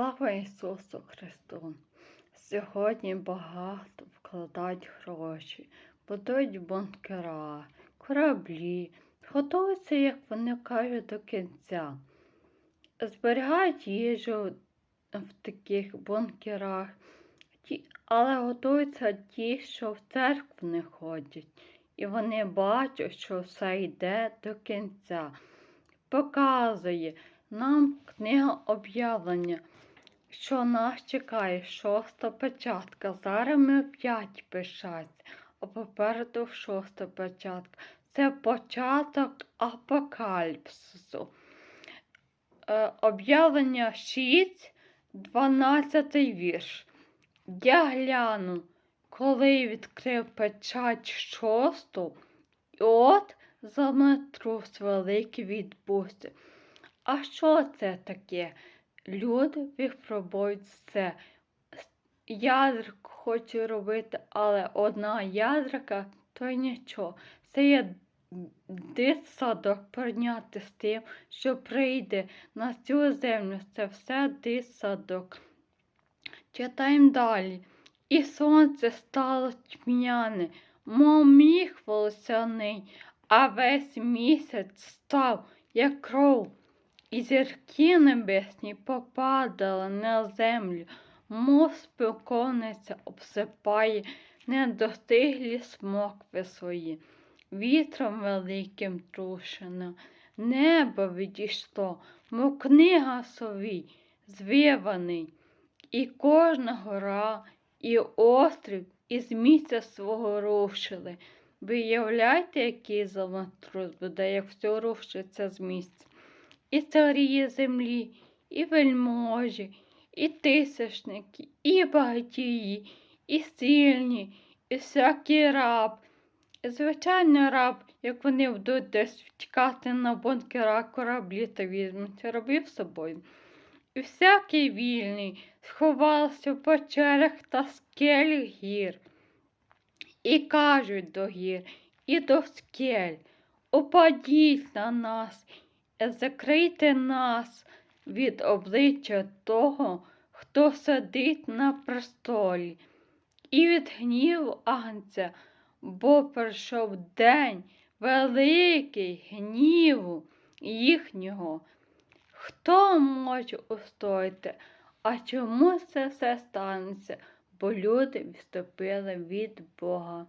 Слава Ісусу Христу! Сьогодні багато вкладають гроші, будують бункера, кораблі, готуються, як вони кажуть, до кінця. Зберігають їжу в таких бункерах, але готуються ті, що в церкву не ходять. І вони бачать, що все йде до кінця. Показує нам книга об'явлення, що нас чекає шоста печатка. Зараз ми п'ять пишаться, а попереду шоста печатка. Це початок апокаліпсису. Е, Об'явлення 6, 12 вірш. Я гляну, коли відкрив печать шосту, і от заметрус великий відбувся. А що це таке? Люди випробують все. Ядерку хочу робити, але одна ядерка, то нічого. Це є дитсадок порівняти з тим, що прийде на цю землю. Це все дитсадок. Читаємо далі. І сонце стало тьмяне, мов міг волосяний, а весь місяць став, як кров. І зірки небесні попадали на землю, мов спілковниця обсипає недостиглі смокви свої. Вітром великим трушено, небо відійшло, мов книга совій, звиваний, і кожна гора, і острів із місця свого рушили. Виявляйте, який заватрус буде, як все рушиться з місця і царі землі, і вельможі, і тисячники, і багатії, і сильні, і всякий раб. І звичайно раб, як вони будуть десь втікати на бункера кораблі та візьмуть рабів з собою. І всякий вільний сховався в печерах та скелях гір. І кажуть до гір, і до скель, упадіть на нас закрийте нас від обличчя того, хто сидить на престолі, і від гніву агнця, бо прийшов день великий гніву їхнього. Хто може устояти? А чому це все станеться? Бо люди відступили від Бога.